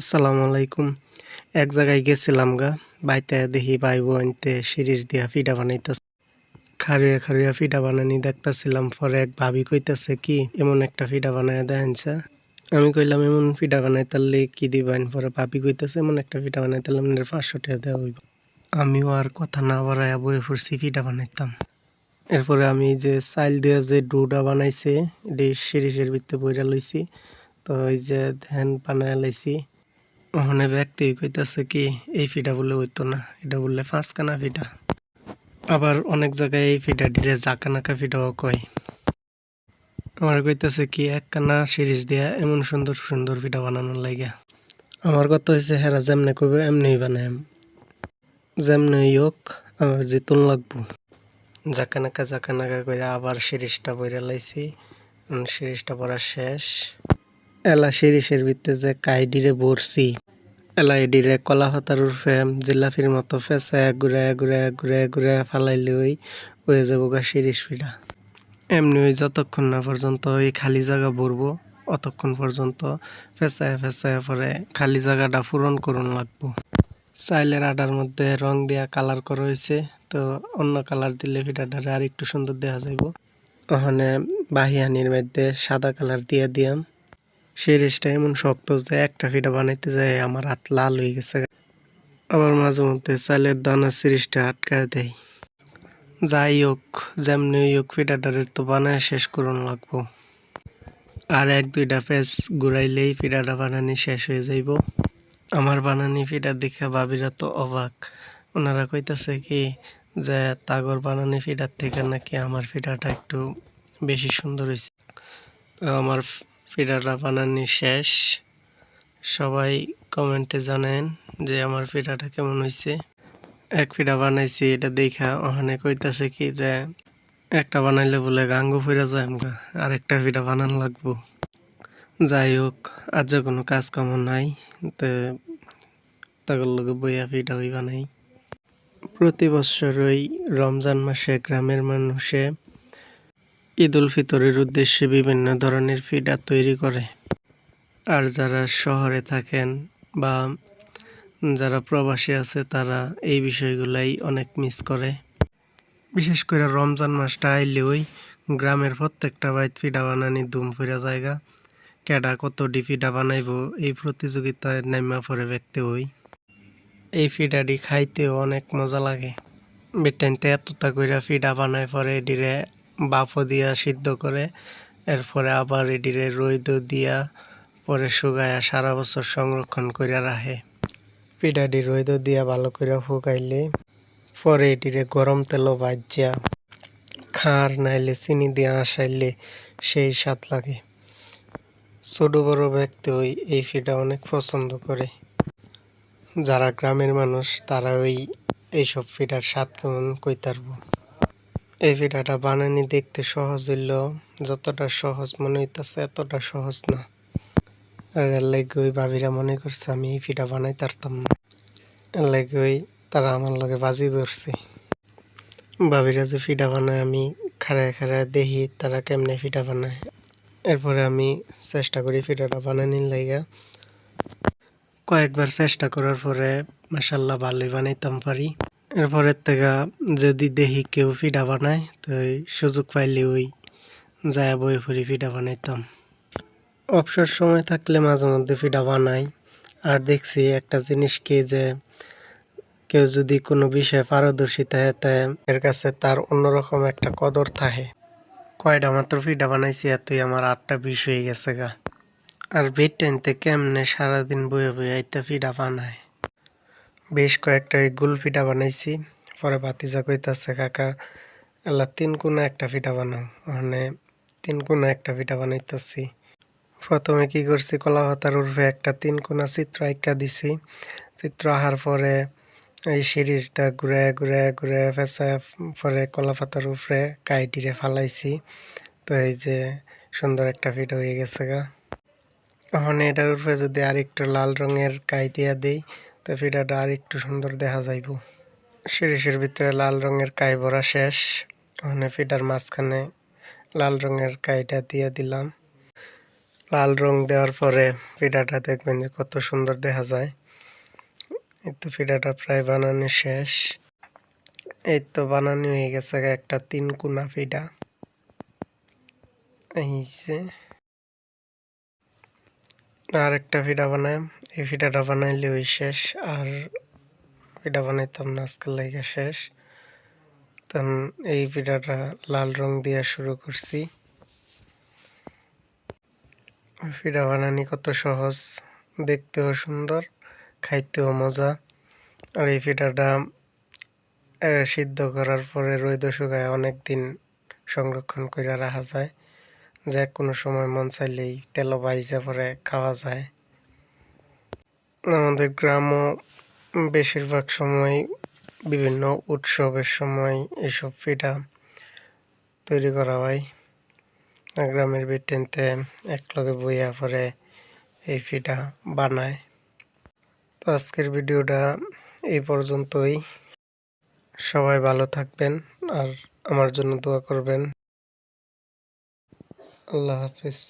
আসসালামু আলাইকুম। এক জায়গায় গেছিলাম গা, বাইতে দেখি ভাই বোনতে সিরিজ দিয়া ফিডা বানাইতেছে। খারিয়া খারিয়া ফিডা বানানি দেখতাছিলাম, পরে এক ভাবি কইতাছে, কি এমন একটা ফিডা বানায় দেনছে আমি কইলাম, এমন ফিডা বানাই তাহলে কি দিবেন? পরে ভাবি কইতাছে, এমন একটা ফিডা বানাই তাহলে আপনার পাঁচশো টাকা দেওয়া হইব। আমিও আর কথা না বাড়াইয়া বয়ে ফুরছি ফিডা বানাইতাম। এরপরে আমি যে চাইল দিয়ে যে ডুটা বানাইছে, এটি সিরিজের ভিতরে বইরা লইছি। তো ওই যে ধ্যান বানায় লাইছি। ওখানে ব্যক্তি কইতাছে কি, এই ফিটা বলে হইতো না, এটা বললে পাঁচখানা ফিটা। আবার অনেক জায়গায় এই ফিটা ডিরে জাকানাকা ফিটাও কয়। আমার কইতাছে কি, একখানা সিরিজ দিয়া এমন সুন্দর সুন্দর ফিটা বানানোর লাগে আমার কথা হয়েছে হেরা যেমনে কইবে এমনি বানায় যেমনি হোক, আমার জিতুন লাগবো। জাকানাকা জাকানাকা করে আবার সিরিজটা বইরা লাইছি। সিরিজটা পড়া শেষ। এলা সিরিজের ভিতরে যে কাইডিরে বরছি এলা এডিরে কলা পাতার উর্ফে জিলাপির মতো ফেঁচায় ঘুরে ঘুরে ঘুরে ঘুরে ফালাইলে ওই হয়ে যাব গা সিরিজ ফিডা এমনি ওই যতক্ষণ না পর্যন্ত ওই খালি জায়গা ভরবো, অতক্ষণ পর্যন্ত ফেঁচায় ফেঁচায় পরে খালি জায়গাটা পূরণ করুন লাগবো। চাইলের আটার মধ্যে রং দিয়া কালার করা হয়েছে, তো অন্য কালার দিলে ফিটাটারে আর একটু সুন্দর দেখা যাইব। ওখানে বাহিয়ানির মধ্যে সাদা কালার দিয়ে দিয়াম। সিরিজটা এমন শক্ত যে একটা ফিটা বানাইতে যায়, আমার হাত লাল হয়ে গেছে। আবার মাঝে মধ্যে চালের দানা সিরিজটা আটকায় দেয় যাই হোক, যেমনি হোক, ফিটাটারে তো বানায় শেষ করুন লাগবো। আর এক, দুইটা পেজ ঘুরাইলেই ফিটাটা বানানি শেষ হয়ে যাইব। আমার বানানি ফিটা দেখে ভাবিরা তো অবাক। ওনারা কইতাছে কি যে, তাগর বানানি ফিটার থেকে নাকি আমার ফিটাটা একটু বেশি সুন্দর হয়েছে আমার ফিডাটা বানানি শেষ। সবাই কমেন্টে জানেন যে আমার ফিডাটা কেমন হয়েছে। এক ফিডা বানাইছি, এটা দেখা ওখানে কইতাছে কি যে একটা বানাইলে বলে গাঙ্গু ফিরা যায় আমগা, আর একটা ফিডা বানান লাগবো। যাই হোক আজ কোনো কাজ কাম নাই, তো তাগর লগে বইয়া ফিডা হই বানাই। প্রতি বছরই রমজান মাসে গ্রামের মানুষে ঈদ উল ফিতরের উদ্দেশ্যে বিভিন্ন ধরনের ফিডা তৈরি করে। আর যারা শহরে থাকেন বা যারা প্রবাসী আছে, তারা এই বিষয়গুলাই অনেক মিস করে। বিশেষ করে রমজান মাসটা আইলে ওই গ্রামের প্রত্যেকটা বাইত ফিডা বানানি দুম ফিরা জায়গা। কেডা কত ডি ফিডা বানাইব এই প্রতিযোগিতায় নেমা পরে ব্যক্তি হই এই ফিডাটি খাইতেও অনেক মজা লাগে। বেটাইনতে এতটা কইরা ফিডা বানায় পরে এডিরে বাফও দিয়া সিদ্ধ করে, এরপরে আবার এডিরে রৈদ দিয়া পরে শুকায়া সারা বছর সংরক্ষণ করিয়া রাখে। পিঠাটি রৈদ দিয়া ভালো করে শুকাইলে পরে এটিরে গরম তেলও ভাজ্যা খার নাইলে চিনি দিয়া আসাইলে সেই স্বাদ লাগে। ছোট বড় ব্যক্তি ওই, এই ফিডা অনেক পছন্দ করে। যারা গ্রামের মানুষ, তারা ওই, এইসব ফিডার স্বাদ কেমন কইতারবো? এই ফিডাটা বানানি দেখতে সহজ হইল, যতটা সহজ মনে হইতাছে এতটা সহজ না। এর লাগে ওই ভাবিরা মনে করছে আমি এই ফিডা বানাই পারতাম না। এর লাগে ওই তারা আমার লগে বাজি ধরছে। ভাবিরা যে ফিডা বানায় আমি খাড়ায় খাড়ায় দেখি তারা কেমনে ফিডা বানায়। এরপরে আমি চেষ্টা করি ফিডাটা বানানির লাইগা কয়েকবার চেষ্টা করার পরে মাসাল্লাহ ভালোই বানাইতাম পারি। এরপরের থেকে যদি দেখি কেউ ফিডা বানায়, তো সুযোগ পাইলে ওই যায় বই ফুরি ফিডা বানাইতাম। অবসর সময় থাকলে মাঝে মধ্যে ফিডা বানাই। আর দেখছি একটা জিনিস কি যে, কেউ যদি কোনো বিষয়ে পারদর্শী থাকে, তা এর কাছে তার অন্যরকম একটা কদর থাকে। কয়টা মাত্র ফিডা বানাইছি, এতই আমার আটটা বিষ হয়ে গেছে গা। আর বেড টাইনতে কেমনে সারাদিন বয়ে বয়ে আইতে ফিডা বানায়? বেশ কয়েকটা গুল ফিডা বানাইছি। পরে বাতিজা কইতাছে, কাকা এলা তিন কোনা একটা ফিডা বানাও। ওখানে তিন কোনা একটা ফিডা বানাইতেছি। প্রথমে কি করছি কলা পাতার উর্ফে একটা তিন কোনা চিত্র আঁকা দিছি। চিত্র আহার পরে এই সিরিজটা ঘুরে ঘুরে ঘুরে ফেসা পরে কলা পাতার উপরে কাইটিরে ফালাইছি। তো এই যে সুন্দর একটা ফিট হয়ে গেছে গা। এখন এটার উপরে যদি আরেকটু লাল রঙের কাই দিয়া দিই তো ফিটাটা আর একটু সুন্দর দেখা যাইব। সিরিজের ভিতরে লাল রঙের কাই ভরা শেষ। ওখানে ফিটার মাঝখানে লাল রঙের কাইটা দিয়ে দিলাম। লাল রং দেওয়ার পরে পিঠাটা দেখবেন যে কত সুন্দর দেখা যায়। এই তো পিঠাটা প্রায় বানানো শেষ। এই তো বানানো হয়ে গেছে একটা তিন কোনা পিঠা এই যে আর একটা পিঠা বানায় এই পিঠাটা বানাইলে ওই শেষ, আর পিঠা বানাইতাম না, আজকের লাগে শেষ। তখন এই পিঠাটা লাল রং দিয়ে শুরু করছি। পিঠা বানানি কত সহজ, দেখতেও সুন্দর, খাইতেও মজা। আর এই পিঠাটা সিদ্ধ করার পরে রোদ শুকায় অনেক দিন সংরক্ষণ করে রাখা যায়। যে কোনো সময় মন চাইলেই তেল বাইজে পরে খাওয়া যায়। আমাদের গ্রামও বেশিরভাগ সময় বিভিন্ন উৎসবের সময় এসব পিঠা তৈরি করা হয়। গ্রামের বিটেনতে একলগে বইয়া পরে এই পিঠা বানায়। তো আজকের ভিডিওটা এই পর্যন্তই। সবাই ভালো থাকবেন আর আমার জন্য দোয়া করবেন। আল্লাহ হাফিজ